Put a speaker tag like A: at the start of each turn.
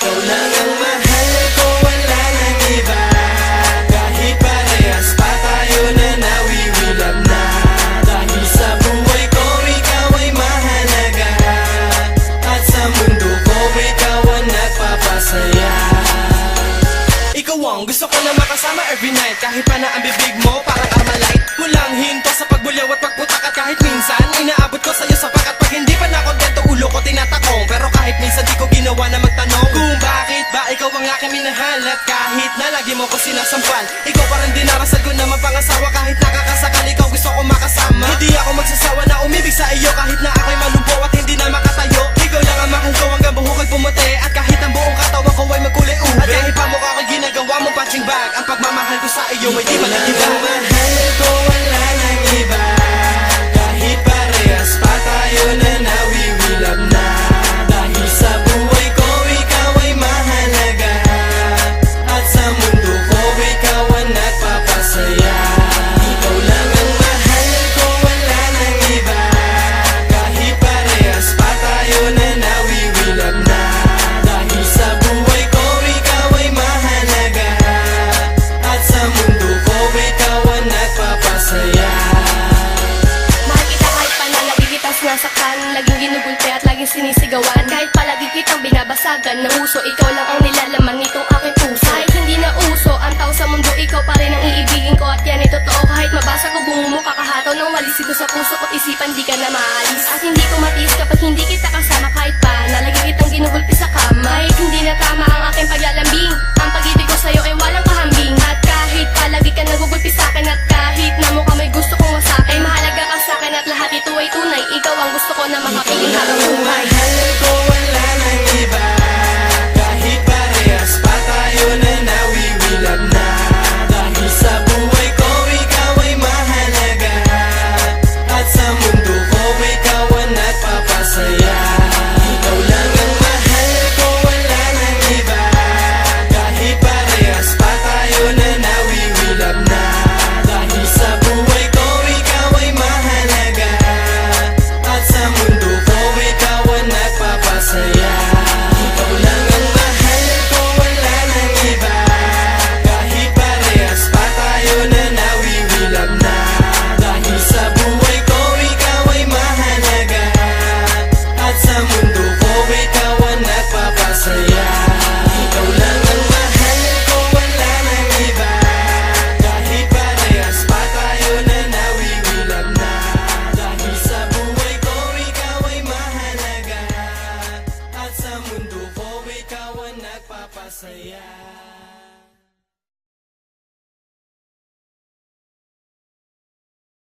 A: Ikaw lang ang mahal ko, wala nang iba Kahit parehas pa tayo na nawiwilap na sa buhay ko, ikaw ay mahalaga At sa mundo ko, ikaw ang nagpapasaya Ikaw ang gusto ko na makasama every night. Kahit pa na ang bibig mo mo ko sinasampal Ikaw pa rin dinarasal ko naman pangasawa Kahit nakakasakal, ikaw gusto ko makasama. Hindi ako magsasawa na umibig sa iyo Kahit na ako'y
B: malu sinasaktan Laging ginugulpe at laging sinisigawan. Kahit palagi kitang binabasagan Ng uso, ikaw lang ang nilalaman nitong aking puso. Kahit hindi na uso ang tao sa mundo Ikaw pa rin ang iibigin ko. At yan ay totoo Kahit mabasa ko buong mo kakahataw Nang walis ito sa puso ko isipan di ka na maalis. At hindi ko matiis kapag hindi kita kasama Kahit pa na lagi kitang ginugulpe sa
A: kamay 다른 yeah.